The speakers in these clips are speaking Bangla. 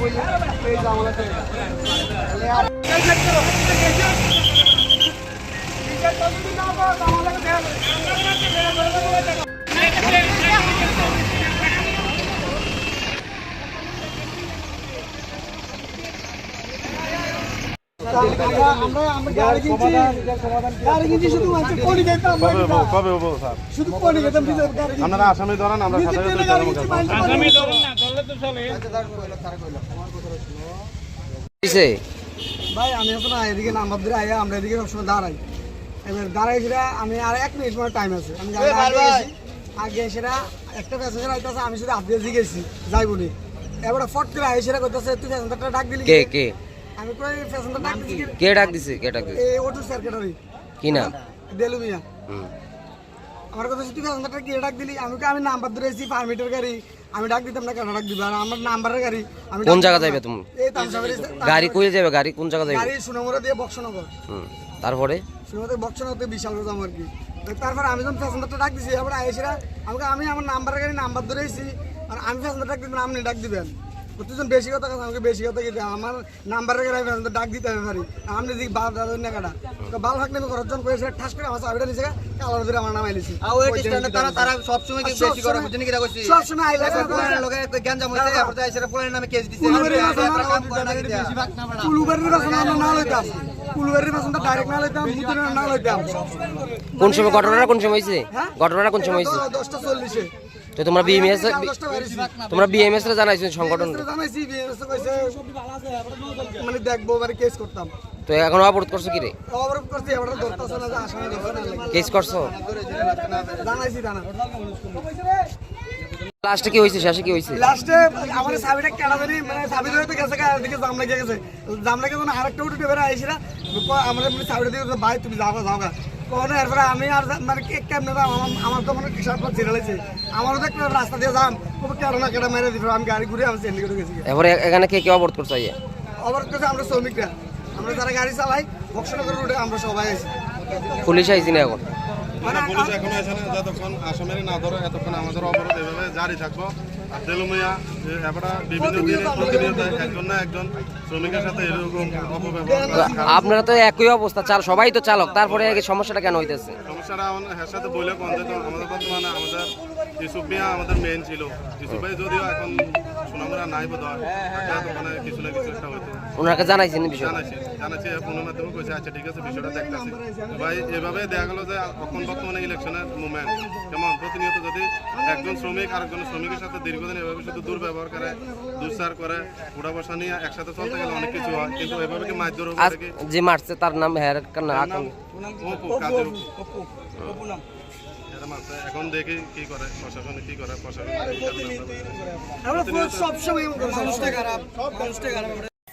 বই এই জামালা আমরা আমরা গাড়ি কিনছি গাড়ি কিনছি আপনারা আসামি ধরেন আমরা কিনছি, মানুষ ভাই আমি এখন এদিকে নাম্বার ধরে আয়া আমরা এদিকে সবসময় দাঁড়াই। এবার দাঁড়াই সেটা আমি আর এক মিনিট সময় টাইম আছে। আমি আগে। সেটা একটা প্যাসেঞ্জার আইতাছে আমি শুধু আপডেট দিয়ে গেছি যাই বলি এবার ফট করে আই সেটা করতেছে তুই প্যাসেঞ্জারটা ডাক দিলি কে কে? আমি কই প্যাসেঞ্জার ডাক দিছি কি? কে ডাক দিছে? কে ডাক দিছে? এই অটো সেক্রেটারি কি না দেলু মিয়া হুম। আমার কথা তুই প্যাসেঞ্জারটা কে ডাক দিলি? আমি কই, আমি নাম্বার ধরে এসেছি পারমিটের গাড়ি আমি ডাক দিতাম না কেন? ডাক দিবা? আর আমার নাম্বারের গাড়ি আমি কোন জায়গা যাবে তুমি? এই গাড়ি কই যাবে গাড়ি কোন জায়গা যাবে গাড়ি সুনামুরা দিয়ে বক্সনগর। হুম তারপরে? শুরুতে বক্সনগরতে বিশাল রোজাম আর কি। তারপর আমি যখন প্যাসেঞ্জারটা ডাক দিছি এবার আইসিরা আমাকে আমি আমার নাম্বারের গাড়ি নাম্বার ধরেছি আর আমি প্যাসেঞ্জার ডাক দিবেন আপনি ডাক দিবেন। প্রতিজন বেশি কথা কথা আমাকে বেশি কথা কিন্তু আমার গাড়ি প্যাসেঞ্জার ডাক দিতে হবে পারি। আপনি দিক বাল দাদা না কাটা তো বাল ফাঁকলে আমি খরচজন করেছি ঠাস করে আমার চাবিটা নিচে কালার ধরে আমার নাম আইলিছি আর ওই স্ট্যান্ডে তারা তারা সবসময় কি বেশি করে বুঝছেন কি কইছি? আইলে লোকে গ্যাঞ্জাম হইছে তারপর তো আইসা পুরানের নামে কেস দিছে। আমরা কাম করে না বাসন আমরা না লইতাম। ডাইরেক্ট না লইতাম না লইতাম। কোন সময় ঘটনাটা কোন সময় হয়েছে ঘটনাটা কোন সময় হয়েছে দশটা চল্লিশে। তো তোমরা বিএমএস তোমরা বিএমএস রে জানাইছো সংগঠন জানাইছি BMS কইছে মানে দেখব মানে কেস করতাম। তো এখন অবরোধ করছ কি রে? অবরোধ করছি এবার ধরতেছে না আসামি। কেস করছ? জানাইছি জানা লাস্টে কি হয়েছে শেষে কি হয়েছে লাস্টে আমার চাবিটা কেনা জানি মানে চাবি ধরে তো গেছে গা, এদিকে জাম লেগে গেছে। জাম লেগে যখন আরেকটা উঠে বেড়ে আইসিরা আমার চাবিটা দিয়ে ভাই তুমি যাও যাও কখনো এরপরে আমি আর মানে কে কেমনে যাও আমার আমার তো মানে কিসার পর ছিঁড়ে লেগেছে আমারও তো একটা রাস্তা দিয়ে যাম তবে কেন না কেটে মেরে দিবে। আমি গাড়ি ঘুরে আমি চেন্ডিগড়ে গেছি। এরপরে এখানে কে কে অবরোধ করছ আইয়া? আবার কাছে আমরা শ্রমিকরা। আমরা যারা গাড়ি চালাই বক্সনগর রোডে আমরা সবাই আছি। পুলিশ আইছি না এখন? মানে পুলিশ এখনও এসে না যতক্ষণ আসামের না ধরে এতক্ষণ আমাদের অবরোধ এভাবে জারি থাকব। তেলুমিয়া এবারে বিভিন্ন দিনে প্রতিনিয়ত একজন না একজন শ্রমিকের সাথে এরকম অপব্যবহার তো করা। খারাপ। আপনারা তো একই অবস্থা চাল সবাই তো চালক তারপরে সমস্যাটা কেন হইতেছে? সমস্যাটা আমাদের সাথে বলে আমাদের বর্তমানে আমাদের মিয়া আমাদের মেইন ছিল। ভাই যদিও এখন সুনামরা নাই বোধ হয় কিছু না কিছু একটা হইতো ওনাকে জানাইছেন বিষয়? জানাইছি। জানাইছি ফোনের মাধ্যমে কইছে আচ্ছা ঠিক আছে বিষয়টা দেখতেছি। ভাই এভাবে দেখা গেল যে এখন বর্তমানে ইলেকশনের মুভমেন্ট কেমন? প্রতিনিয়ত যদি একজন শ্রমিক আরেকজন শ্রমিকের সাথে দীর্ঘদিন এভাবে শুধু দুর্ব্যবহার করে দুঃসার করে উড়া বসা নিয়ে একসাথে চলতে গেলে অনেক কিছু হয় কিন্তু এভাবে কি মাছ ধরো যে মারছে তার নাম হ্যাঁ। অপু কাজের এরা মারছে। এখন দেখি কি করে প্রশাসনে কি করে প্রশাসন আমরা সবসময় এমন মানুষটা খারাপ মানুষটা খারাপ।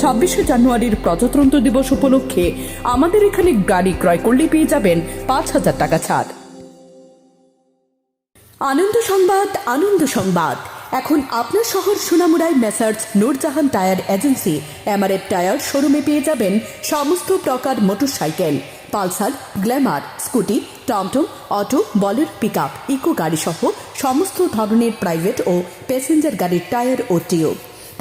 ছাব্বিশে জানুয়ারির প্রজাতন্ত্র দিবস উপলক্ষে আমাদের এখানে গাড়ি ক্রয় করলে পেয়ে যাবেন পাঁচ হাজার টাকা ছাড়। আনন্দ সংবাদ আনন্দ সংবাদ। এখন আপনার শহর সোনামুড়ায় messrs Nurjahan tyre agency. MRF tyre শোরুমে পেয়ে যাবেন সমস্ত প্রকার মোটরসাইকেল। পালসার, গ্ল্যামার, স্কুটি, টমটম, auto, Bolero pick up Eeco গাড়ি সহ সমস্ত ধরনের প্রাইভেট ও প্যাসেঞ্জার গাড়ির টায়ার ও টিউব